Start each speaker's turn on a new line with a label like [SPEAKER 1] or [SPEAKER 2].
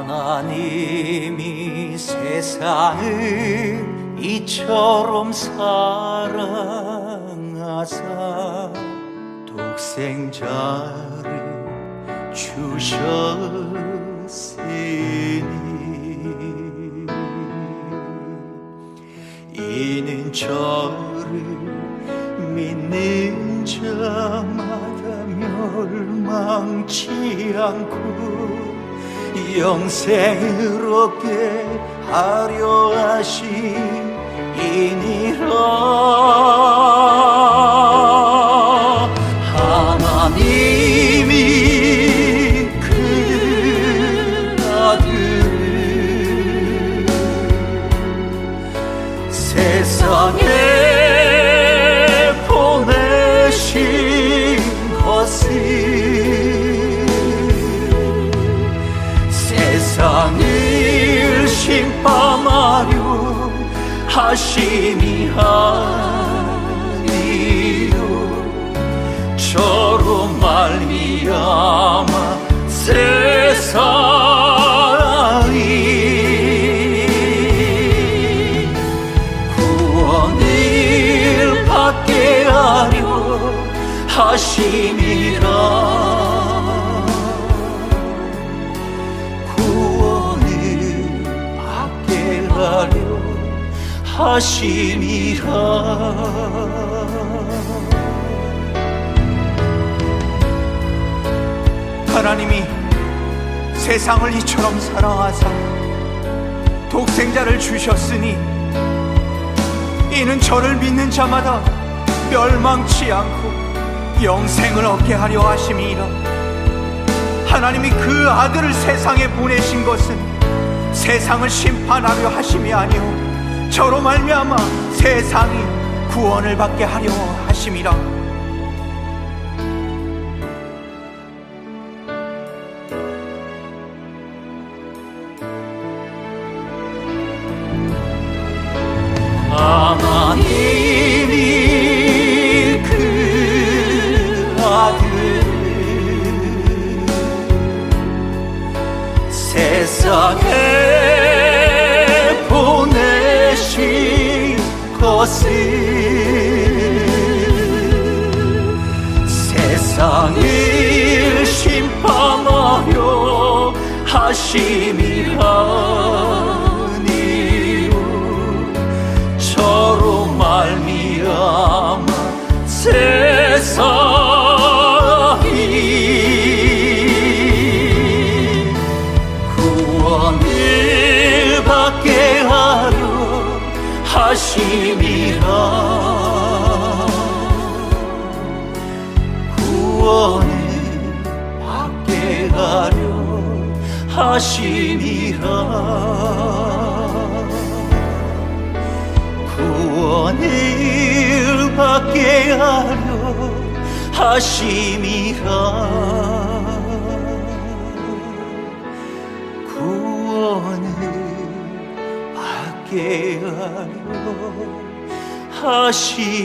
[SPEAKER 1] 하나님이 세상을 이처럼 사랑하사 독생자를 주셨으니 이는 저를 믿는 자마다 멸망치 않고 영생을 얻게 하려 하시 하심이 아니요. 저로 말미암아 세상이 구원을 받게 하려 하심이라 하심이라.
[SPEAKER 2] 하나님이 세상을 이처럼 사랑하사 독생자를 주셨으니 이는 저를 믿는 자마다 멸망치 않고 영생을 얻게 하려 하심이라. 하나님이 그 아들을 세상에 보내신 것은 세상을 심판하려 하심이 아니요 저로 말미암아 세상이 구원을 받게 하려 하심이라
[SPEAKER 1] 것을 세상을 심판하려 하심이라 하심이라 구원을 받게 하려. 하심이라 구원을 받게 하려. 하심이라 받게 하려 하심이라